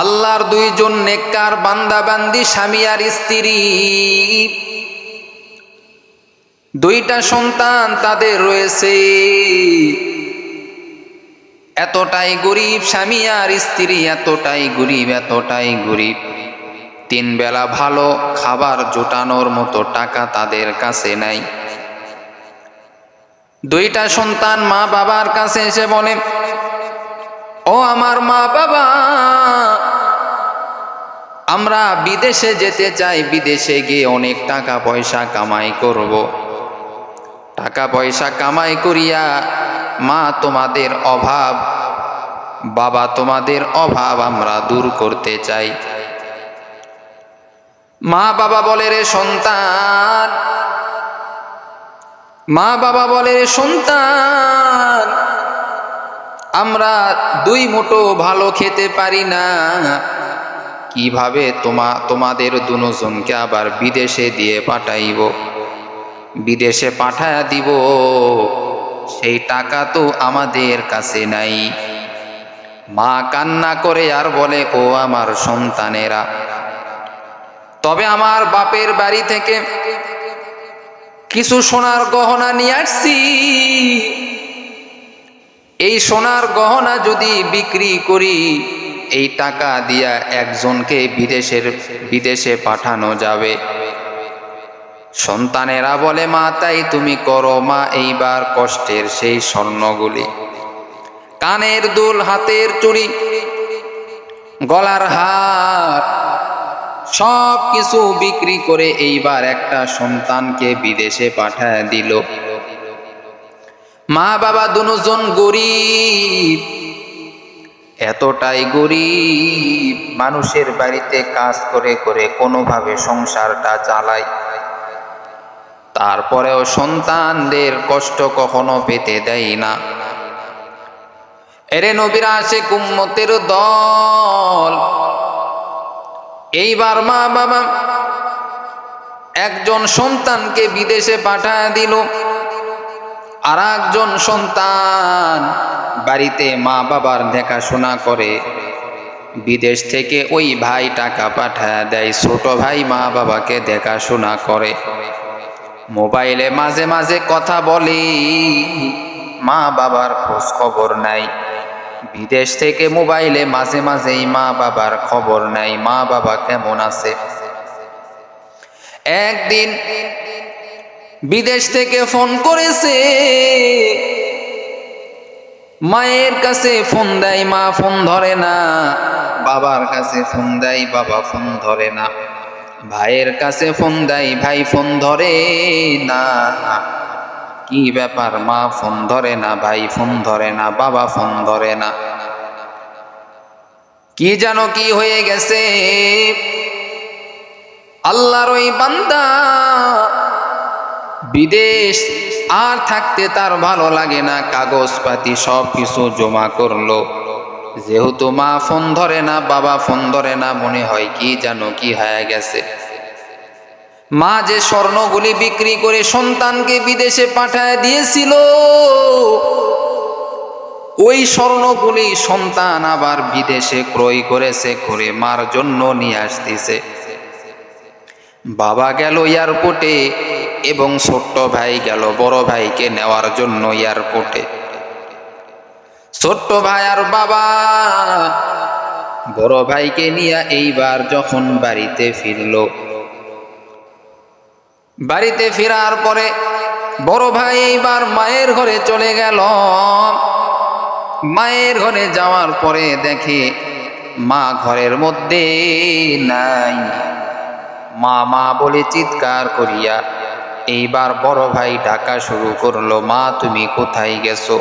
আল্লাহর দুইজন নেককার বান্দা বান্দি স্বামী আর স্ত্রী। দুইটা সন্তান তাদের রয়েছে। এতটাই গরিব স্বামী আর স্ত্রী, এতটাই গরিব এতটাই গরিব। তিন বেলা ভালো খাবার জোটানোর মতো টাকা তাদের কাছে নাই। দুইটা সন্তান মা বাবার কাছে এসে বলে, ও আমার মা বাবা আমরা বিদেশে যেতে চাই, বিদেশে গিয়ে অনেক টাকা পয়সা কামাই করব। টাকা পয়সা কামাই করিয়া মা তোমাদের অভাব, বাবা তোমাদের অভাব আমরা দূর করতে চাই। মা বাবা বলে, রে সন্তান, মা বাবা বলে, রে সন্তান, আমরা দুই মুঠো ভালো খেতে পারি না। কীভাবে তোমা, তোমাদের দুজনকে আবার বিদেশে দিয়ে পাঠাইব? বিদেশে পাঠায়া দিব? সেই টাকা তো আমাদের কাছে নাই। মা কান্না করে আর বলে, ও আমার সন্তানেরা, তবে আমার বাপের বাড়ি থেকে কিছু সোনার গহনা নিয়ে আসছি। এই সোনার গহনা যদি বিক্রি করি এই টাকা দিয়া একজনকে বিদেশের, বিদেশে পাঠানো যাবে। সন্তানেরা বলে, মা, তাই তুমি করো। মা, এইবার কষ্টের সেই স্বর্ণগুলি। কানের দুল, হাতের চুড়ি, গলার হার, সব কিছু বিক্রি করে এইবার একটা সন্তানকে বিদেশে পাঠায় দিল। মা বাবা দুজন গরিব। এতটাই গরিব, মানুষের বাড়িতে কাজ করে করে কোনোভাবে সংসারটা চালায়। তারপরেও সন্তানদের কষ্ট কখনো পেতে দেয় না। এরে নবীরা আসে কুম্মতের দল। এইবার মা বাবা একজন সন্তানকে বিদেশে পাঠায় দিল। আর একজন সন্তান বাড়িতে মা বাবার দেখাশোনা করে, বিদেশ থেকে ওই ভাই টাকা পাঠায় দেয়, ছোট ভাই মা বাবাকে দেখাশোনা করে। মোবাইলে মাঝে মাঝে কথা বলি, মা বাবার খোঁজ খবর নাই। বিদেশ থেকে মোবাইলে মাঝে মাঝেই মা বাবার খবর নাই, মা বাবা কেমন আছে? একদিন বিদেশ থেকে ফোন করেছে। মায়ের কাছে ফোন দেয়, মা ফোন ধরে না। বাবার কাছে ফোন দেয়, বাবা ফোন ধরে না। ভাইয়ের কাছে ফোন দেয়, ভাই ফোন ধরে না। কি ব্যাপার, মা ফোন ধরে না, ভাই ফোন ধরে না, বাবা ফোন ধরে না। কি জানো কি হয়ে গেছে। আল্লাহর ওই বান্দা বিদেশ আর থাকতে তার ভালো লাগে না, কাগজপাতি সব কিছু জমা করল। যেহেতু মা ফোন ধরে না, বাবা ফোন ধরে না, মনে হয় কি জানো কি হয়ে গেছে। মা যে স্বর্ণগুলি বিক্রি করে সন্তানকে বিদেশে পাঠায় দিয়েছিল, ওই স্বর্ণগুলি সন্তান আবার বিদেশে ক্রয় করেছে করে মার জন্য নিয়ে আসতেছে। বাবা গেল এয়ারপোর্টে এবং ছোট্ট ভাই গেল বড় ভাইকে নেওয়ার জন্য এয়ারপোর্টে। ছোট্ট ভাই আর বাবা, বড় ভাইকে নিয়ে এইবার যখন বাড়িতে ফিরল। বাড়িতে ফেরার পরে বড় ভাই এইবার মায়ের ঘরে চলে গেল। মায়ের ঘরে যাওয়ার পরে দেখে মা ঘরের মধ্যে নাই। মা মা বলে চিৎকার করিয়া এইবার বড় ভাই ডাকা শুরু করল, মা, তুমি কোথায় গেছো?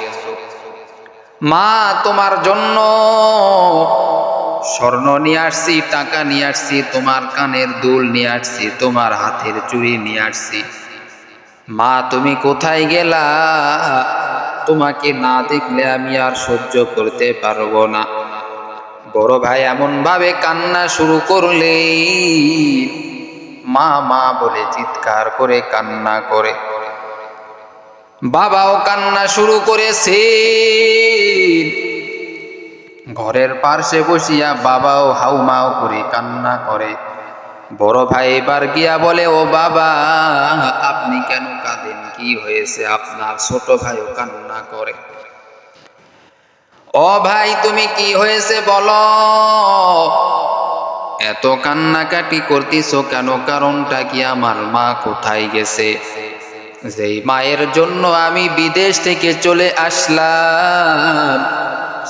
মা, তোমার জন্য স্বর্ণ নিয়ে আসছি, টাকা নিয়ে আসছি, তোমার কানের দুল নিয়ে আসছি, তোমার হাতের চুড়ি নিয়ে আসছি। মা, তুমি কোথায় গেলা? তোমাকে না দেখলে আমি আর সহ্য করতে পারব না। বড় ভাই এমন ভাবে কান্না শুরু করলে মা মা বলে চিৎকার করে, কান্না করে। বাবাও কান্না শুরু করেছে। ঘরের পার্শ্বে বসিয়া বাবাও হাউমাও করে কান্না করে। বড় ভাই এবার গিয়া বলে, ও বাবা, আপনি কেন কাঁদেন? কি হয়েছে? আপনার ছোট ভাইও কান্না করে। ও ভাই, তুমি কি হয়েছে বলো? এত কান্নাকাটি করতেছো কেন? কারণটা কি আমার মা কোথায় গেছে? যেই মায়ের জন্য আমি বিদেশ থেকে চলে আসলাম,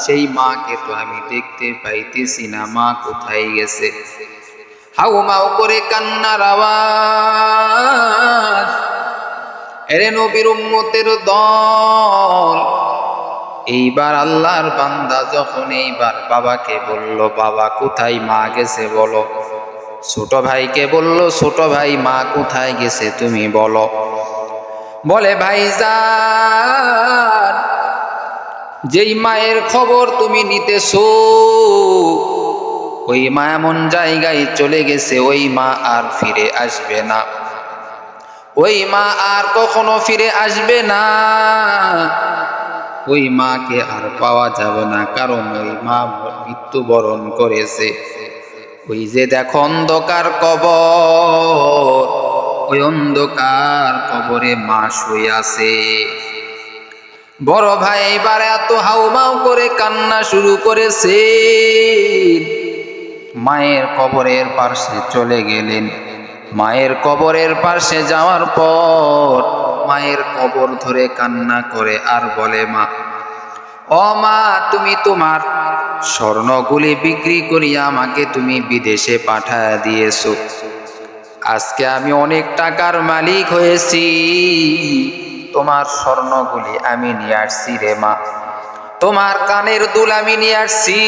সেই মাকে তো আমি দেখতে পাইতেছি না। মা কোথায় গেছে? হাউ মাউ করে কান্নার আওয়াজ। এরে নবীর উম্মতের দল এইবার আল্লাহর বান্দা যখন এইবার বাবাকে বলল, বাবা, কোথায় মা গেছে বলো? ছোট ভাইকে বলল, ছোট ভাই, মা কোথায় গেছে তুমি বলো? বলে ভাই যেই মায়ের খবর তুমি নিতেছো, ওই মা এমন জায়গায় চলে গেছে, ওই মা আর ফিরে আসবে না। ওই মা আর কখনো ফিরে আসবে না। ওই মাকে আর পাওয়া যাবে না, কারণ ওই মা মৃত্যুবরণ করেছে। ওই যে দেখো অন্ধকার কবর, ওই অন্ধকার কবরে মা শুয়ে আছে। বড় ভাই এবার এত হাউমাউ করে কান্না শুরু করেছে। মায়ের কবরের পাশে চলে গেলেন। মায়ের কবরের পাশে যাওয়ার পর মায়ের কবর ধরে কান্না করে আর বলে মা, ও মা, তুমি তোমার স্বর্ণগুলি বিক্রি করিয়া আমাকে তুমি বিদেশে পাঠায় দিয়েছ। আজকে আমি অনেক টাকার মালিক হয়েছি। তোমার স্বর্ণগুলি আমি নিয়ে আসছি রে মা। তোমার কানের দুল আমি নিয়ে আসছি।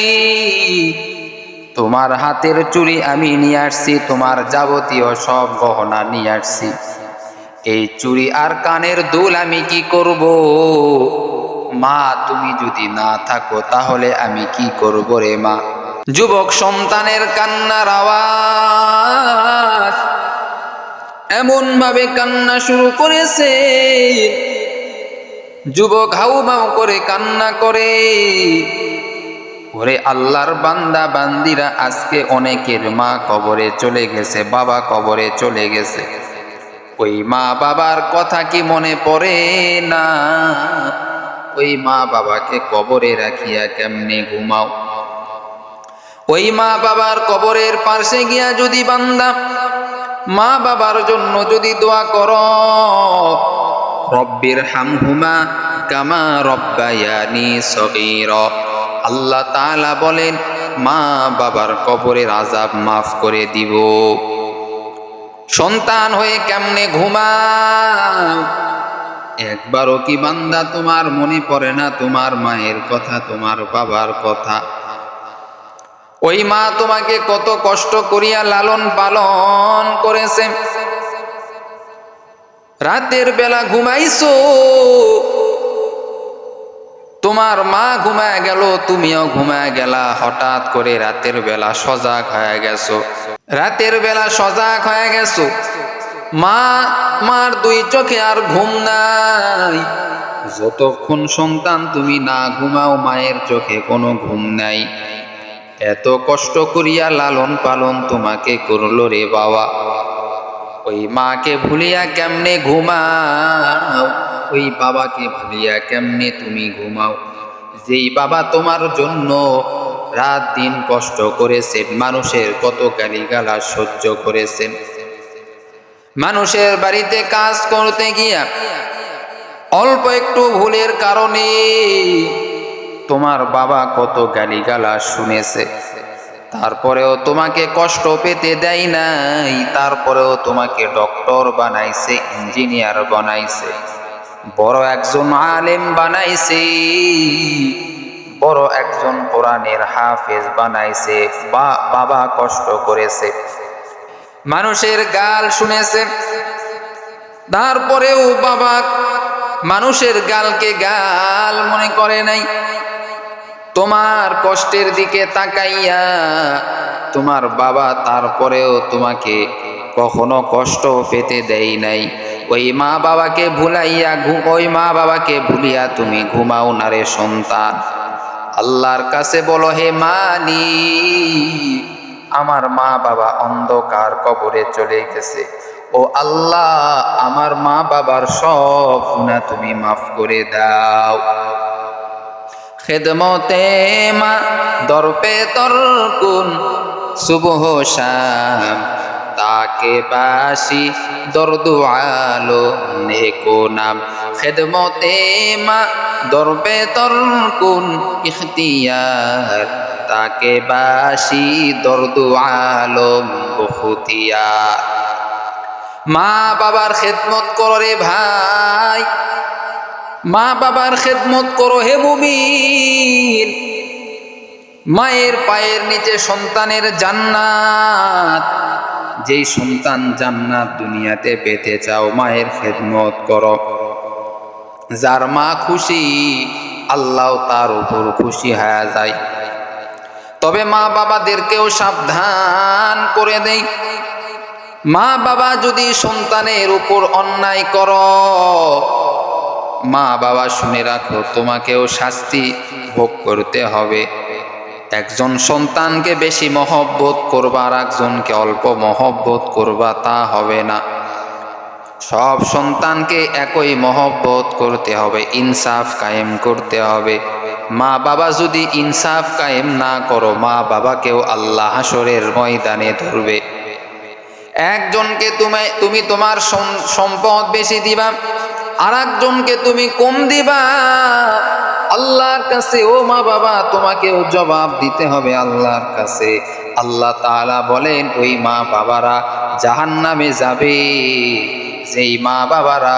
তোমার হাতের চুড়ি আমি নিয়ে আসছি। তোমার যাবতীয় সব গহনা নিয়ে আসছি। এই চুরি আর কানের দুল আমি কি করব? মা, তুমি যদি না থাকো, তাহলে আমি কি করব রে মা? যুবক সন্তানের কান্নার আওয়াজ এমন ভাবে কান্না শুরু করেছে। যুবক হাউমাউ করে কান্না করে। ওরে আল্লাহর বান্দা, বান্দিরা, আজকে অনেকের মা কবরে চলে গেছে, বাবা কবরে চলে গেছে। ওই মা বাবার কথা কি মনে পড়ে না? ওই মা বাবাকে কবরে রাখিয়া কেমনে ঘুমাও? ওই মা বাবার কবরের পাশে গিয়া যদি বান্দা মা বাবার জন্য যদি দোয়া কর, রব্বির হামহুমা কামা রব্বায়ানি সগীর। আল্লাহ তাআলা বলেন, মা বাবার কবরের আজাব মাফ করে দিব। সন্তান হয়ে কেমনে ঘুমাও একবারও কি বান্দা তোমার মনে পড়ে না তোমার মায়ের কথা, তোমার বাবার কথা? ওই মা তোমাকে কত কষ্ট করিয়া লালন পালন করেছে। রাতের বেলা ঘুমাইছো। তোমার মা ঘুমায় গেল, তুমিও ঘুমায় গেলা, হঠাৎ করে রাতের বেলা সজাগ হয়ে গেছো। রাতের বেলা সজাগ হয়ে গেছো। মা, মার দুই চোখে আর ঘুম নাই। যতক্ষণ সন্তান তুমি না ঘুমাও, মায়ের চোখে কোনো ঘুম নাই। এত কষ্ট করিয়া লালন পালন তোমাকে করল রে বাবা। ওই মাকে ভুলিয়া কেমনে ঘুমাও? ওই বাবাকে ভুলিয়া কেমনে তুমি ঘুমাও? যেই বাবা তোমার জন্য রাত দিন কষ্ট করেছেন, মানুষের কত গালিগালা সহ্য করেছেন। মানুষের বাড়িতে কাজ করতে গিয়া অল্প একটু ভুলের কারণে তোমার বাবা কত গালিগালা শুনেছে। তারপরেও তোমাকে কষ্ট পেতে দেয় নাই, তারপরেও তোমাকে ডক্টর বানাইছে, ইঞ্জিনিয়ার বানাইছে, বড় একজন আলেম বানাইছে। বড় একজন কোরআনের হাফেজ বানাইছে, বা বাবা কষ্ট করেছে। মানুষের গাল শুনেছে, তারপরেও বাবা মানুষের গালকে গাল মনে করে নাই। তোমার কষ্টের দিকে তাকাইয়া তোমার বাবা তারপরেও তোমাকে কখনো কষ্ট পেতে দেয় নাই। ওই মা বাবাকে ভুলাইয়া ওই মা বাবাকে ভুলিয়া তুমি ঘুমাও না রে সন্তান। আল্লাহর কাছে বলো, হে মালি আমার মা বাবা অন্ধকার কবরে চলে গেছে। ও আল্লাহ, আমার মা বাবার সব গুণা তুমি মাফ করে দাও। খেদমতে মা, দরপে তরকুন, সুবহ শাম তাকে বাসি, দর্দু আলো নেকো নাম। খেদমতে মা, দরবে তরকুন ইখতিয়ার। তাকে বাসি, দর্দু আলম বখতিয়ার মা বাবার খেদমত করো রে ভাই। মা বাবার খেদমত করো হে মুমিন। মায়ের পায়ের নিচে সন্তানের জান্নাত। যেই সন্তান জান্নাত দুনিয়াতে পেতে চাও, মায়ের খেদমত করো। যার মা খুশি, আল্লাহ তার উপর খুশি হয়ে যায়। তবে মা বাবাদেরকেও সাবধান করে দেয় মা বাবা যদি সন্তানের উপর অন্যায় কর, মা বাবা শুনে রাখো, তোমাকেও শাস্তি ভোগ করতে হবে। একজন সন্তানকে বেশি মহব্বত করবা, আর একজনকে অল্প মহব্বত করবা, তা হবে না। সব সন্তানকে একই মহব্বত করতে হবে, ইনসাফ কায়েম করতে হবে। মা বাবা যদি ইনসাফ কায়েম না করো মা বাবাকেও আল্লাহ হাসরের ময়দানে ধরবে। একজনকে তুমি তুমি তোমার সম্পদ বেশি দিবা আর একজনকে তুমি কম দিবা। আল্লাহর কাছে, ও মা বাবা, তোমাকেও জবাব দিতে হবে আল্লাহর কাছে। আল্লাহ তাআলা বলেন, ওই মা বাবারা জাহান নামে যাবে। যেই মা বাবারা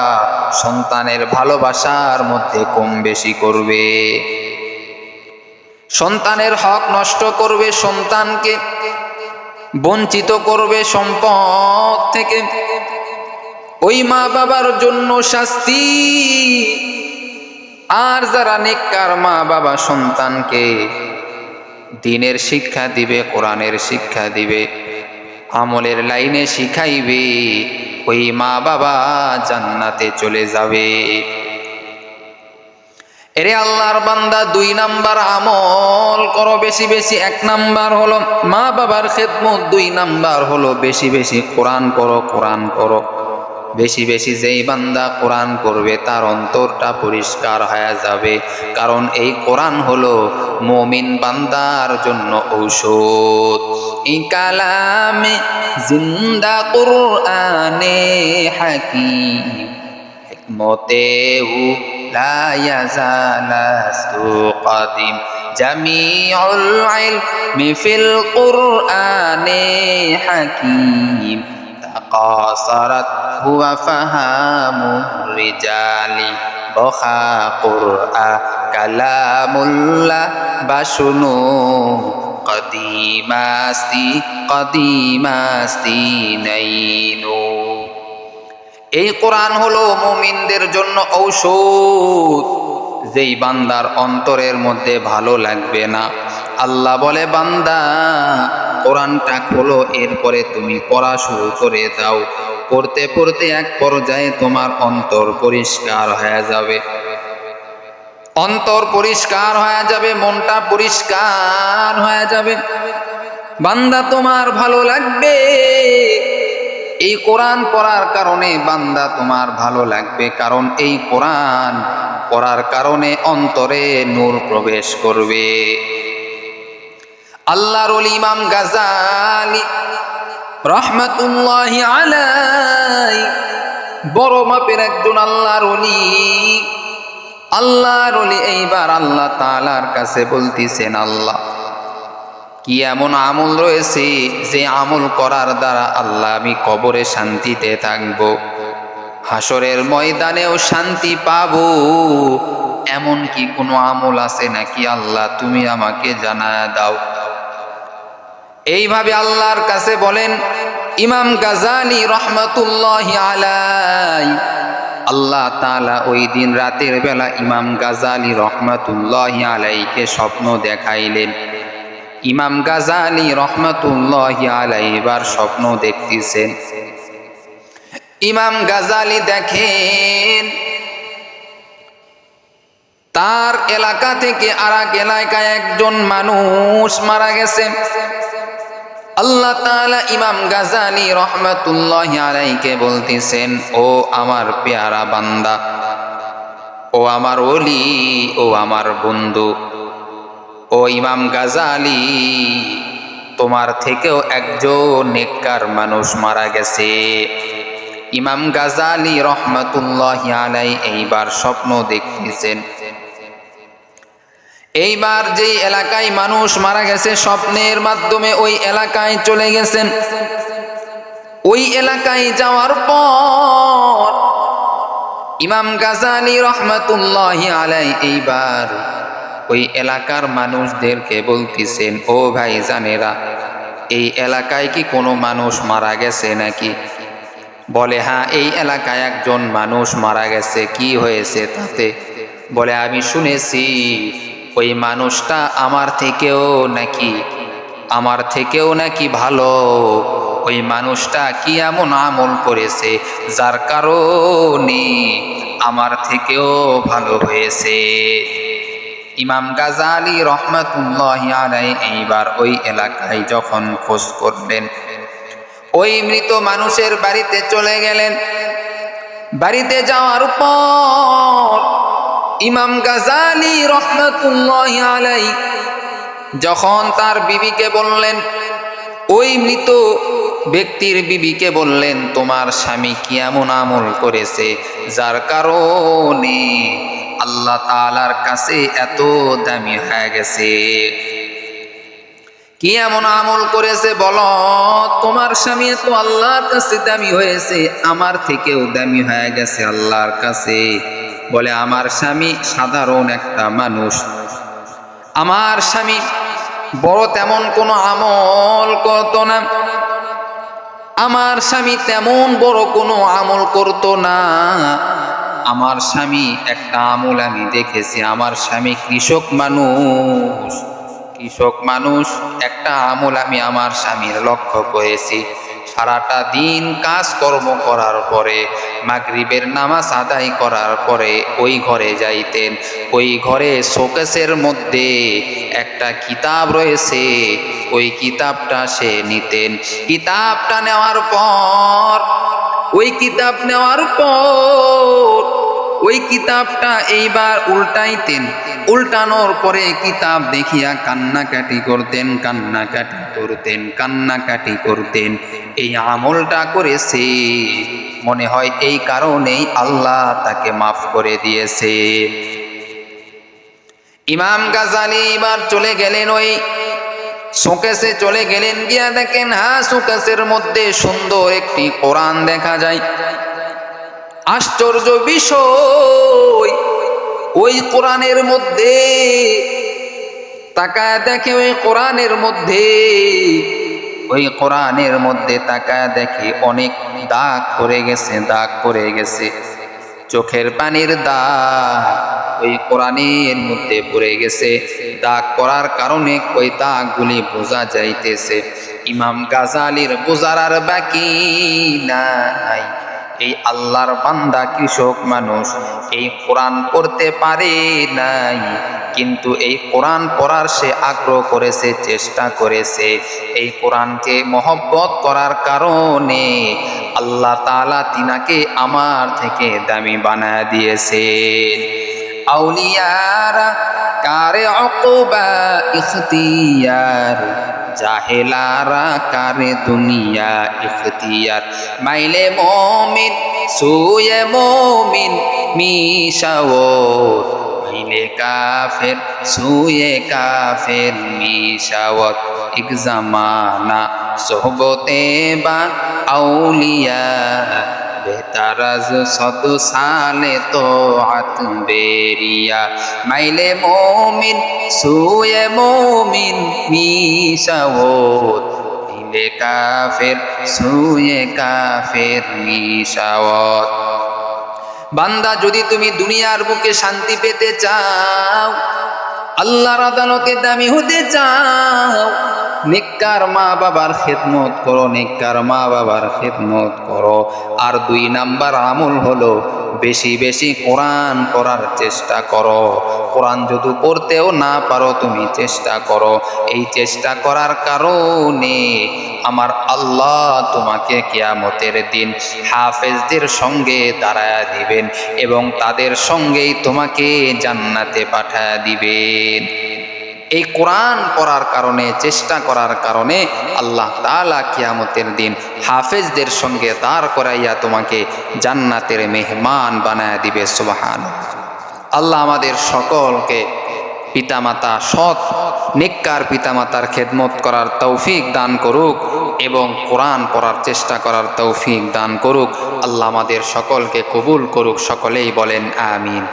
সন্তানের ভালোবাসার মধ্যে কম বেশি করবে, সন্তানের হক নষ্ট করবে, সন্তানকে বঞ্চিত করবে সম্পদ থেকে, ওই মা বাবার জন্য শাস্তি আর যারা নেককার মা বাবা সন্তানকে দিনের শিক্ষা দিবে, কোরআনের শিক্ষা দিবে, আমলের লাইনে শিখাইবে, ওই মা বাবা জান্নাতে চলে যাবে। এরে আল্লাহর বান্দা দুই নাম্বার আমল করো বেশি বেশি। এক নাম্বার হলো মা বাবার খেদমত, দুই নাম্বার হলো বেশি বেশি। কোরআন করো কোরআন পড়ো। বেশি বেশি যেই বান্দা কোরআন করবে তার অন্তরটা পরিষ্কার হয়ে যাবে কারণ এই কোরআন হলো মমিন বান্দার জন্য ঔষধ এই কালামে জিন্দা কোরআনে হাকিম হিকমতেহু لا يزال قديم جميع العلم في القرآن حكيم تقاصرت هو فهام الرجال بخا قرآن كلام الله بشنو قديماستي قديماستي نينو এই কোরআন হলো মুমিনদের জন্য ঔষধ যেই বান্দার অন্তরের মধ্যে ভালো লাগবে না। আল্লাহ বলে, বান্দা, কোরআনটা খোলো, এরপরে তুমি পড়া শুরু করে দাও। পড়তে পড়তে এক পর্যায়ে তোমার অন্তর পরিষ্কার হয়ে যাবে। অন্তর পরিষ্কার হয়ে যাবে, মনটা পরিষ্কার হয়ে যাবে। বান্দা, তোমার ভালো লাগবে এই কোরআন পড়ার কারণে বান্দা তোমার ভালো লাগবে, কারণ এই কোরআন পড়ার কারণে অন্তরে নূর প্রবেশ করবে। আল্লাহর ইমাম গাজালি রহমতুল্লাহ আলাই বড় মাপের একজন আল্লাহর অলি আল্লাহর অলি এইবার আল্লাহ তালার কাছে বলতেছেন, আল্লাহ কি এমন আমল রয়েছে যে আমল করার দ্বারা আল্লাহ আমি কবরে শান্তিতে থাকব? হাসরের ময়দানেও শান্তি পাব? এমন কি কোনো আমল আছে নাকি আল্লাহ তুমি আমাকে জানায় দাও? এইভাবে আল্লাহর কাছে বলেন, ইমাম গাজালি রহমতুল্লাহ আলাই আল্লাহ তালা ওই দিন রাতের বেলা ইমাম গাজালি রহমতুল্লাহ আলাইকে স্বপ্ন দেখাইলেন। ইমাম গাজালি রহমতুল্লাহ আলাইবার স্বপ্ন দেখতেছেন ইমাম গাজালি দেখেন, তার এলাকা থেকে আর এক এলাকায় একজন মানুষ মারা গেছে। আল্লাহ তাআলা ইমাম গাজালি রহমাতুল্লাহ আলাইকে বলতেছেন, ও আমার পেয়ারা বান্দা, ও আমার ওলি, ও আমার বন্ধু ও ইমাম গাজালি, তোমার থেকেও একজন নেককার মানুষ মারা গেছে। ইমাম গাজালি রহমাতুল্লাহ আলাই এইবার স্বপ্ন দেখতেছেন। এইবার যেই এলাকায় মানুষ মারা গেছে, স্বপ্নের মাধ্যমে ওই এলাকায় চলে গেছেন। ওই এলাকায় যাওয়ার পর ইমাম গাজালি রহমাতুল্লাহ আলাই এইবার ওই এলাকার মানুষদেরকে বলতেছেন, ও ভাই জানেরা এই এলাকায় কি কোনো মানুষ মারা গেছে নাকি? বলে হ্যাঁ এই এলাকায় একজন মানুষ মারা গেছে। কি হয়েছে তাতে? বলে, আমি শুনেছি, ওই মানুষটা আমার থেকেও নাকি, আমার থেকেও নাকি ভালো। ওই মানুষটা কি এমন আমল করেছে যার কারণে আমার থেকেও ভালো হয়েছে। ইমাম গাজালি রহমাতুল্লাহ আলাই এইবার ওই এলাকায় যখন খোঁজ করলেন, ওই মৃত মানুষের বাড়িতে চলে গেলেন। বাড়িতে যাওয়ার পর ইমাম গাজালি রহমাতুল্লাহ আলাই যখন তার বিবিকে বললেন, ওই মৃত ব্যক্তির বিবিকে বললেন, তোমার স্বামী কি এমন আমল করেছে যার কারণে আল্লাহ তালার কাছে এত দামি হয়ে গেছে। কি এমন আমল করেছে বলো? তোমার স্বামী এত আল্লাহর কাছে দামি হয়েছে, আমার থেকেও দামি হয়ে গেছে আল্লাহর কাছে। বলে, আমার স্বামী সাধারণ একটা মানুষ। আমার স্বামী বড় তেমন কোনো আমল করতো না। আমার স্বামী তেমন বড় কোনো আমল করতো না। আমার স্বামী, একটা আমল আমি দেখেছি। আমার স্বামী কৃষক মানুষ। কৃষক মানুষ, একটা আমল আমি আমার স্বামীর লক্ষ্য করেছি। সারাটা দিন কাজকর্ম করার পরে, মাগরিবের নামাজ আদায় করার পরে ওই ঘরে যাইতেন। ওই ঘরে শোকেসের মধ্যে একটা কিতাব রয়েছে। ওই কিতাবটা সে নিতেন। কিতাবটা নেওয়ার পর, ওই কিতাব নেওয়ার পর ওই কিতাবটা এইবার উল্টাইতেন। উল্টানোর পরে কিতাব দেখিয়া কান্নাকাটি করতেন কান্নাকাটি করতেন কান্নাকাটি করতেন। এই আমলটা করেছে। মনে হয় এই কারণেই আল্লাহ তাকে মাফ করে দিয়েছে। ইমাম গাজালি এবার চলে গেলেন ওই শোকেসে চলে গেলেন, গিয়া দেখেন হ্যাঁ শোকেসের মধ্যে সুন্দর একটি কোরআন দেখা যায়। আশ্চর্য বিষয়। ওই কোরআনের মধ্যে, তাকায় দেখে ওই কোরআনের মধ্যে, ওই কোরআনের মধ্যে তাকায় দেখে অনেক দাগ করে গেছে, দাগ করে গেছে। চোখের পানির দাগ ওই কোরআনের মধ্যে পড়ে গেছে। দাগ করার কারণে ওই দাগগুলি বোঝা যাইতেছে। ইমাম গাজালির বোঝার আর বাকি নাই। এই আল্লাহর বান্দা কৃষক মানুষ। এই কোরআন পড়তে পারে নাই, কিন্তু এই কোরআন পড়ার সে আগ্রহ করেছে, চেষ্টা করেছে। এই কোরআনকে মহব্বত করার কারণে আল্লাহ তালা তিনাকে আমার থেকে দামি বানায় দিয়েছে। আউলিয়ারা কারে অকবা ইখতিয়ার জাহেলারা কারে দুনিয়া ইখতিয়ার? মাইলে মমিন সুয়ে মমিন মিশাওত মাইলে কাফের সুয়ে কাফের মিশাওত এক জামানা সোহবতে বা আউলিয়া। বেতারাজ শত সালে তো হাত বেরিয়া। মাইলে মমিন সুয়ে মমিন মিশাওত মিলে কাফের সুয়ে কাফের মিশাওত বান্দা, যদি তুমি দুনিয়ার বুকে শান্তি পেতে চাও, আল্লাহর আদালতে দামি হতে চাও নেককার মা বাবার খেদমত করো নেককার মা বাবার খেদমত করো। আর দুই নাম্বার আমল হলো, বেশি বেশি কোরআন পড়ার চেষ্টা করো। কোরআন যদি পড়তেও না পারো, তুমি চেষ্টা করো। এই চেষ্টা করার কারণে আমার আল্লাহ তোমাকে কেয়ামতের দিন হাফেজদের সঙ্গে দাঁড়ায় দিবেন এবং তাদের সঙ্গেই তোমাকে জান্নাতে পাঠায় দিবেন। এই কোরআন পড়ার কারণে, চেষ্টা করার কারণে আল্লাহ তালা কিয়ামতের দিন হাফেজদের সঙ্গে দাঁড় করাইয়া তোমাকে জান্নাতের মেহমান বানায় দিবে সুবাহান আল্লাহ আমাদের সকলকে পিতামাতা, সৎ, নেককার পিতামাতার খেদমত করার তৌফিক দান করুক এবং কোরআন পড়ার চেষ্টা করার তৌফিক দান করুক। আল্লাহ আমাদের সকলকে কবুল করুক, সকলেই বলেন, আমিন।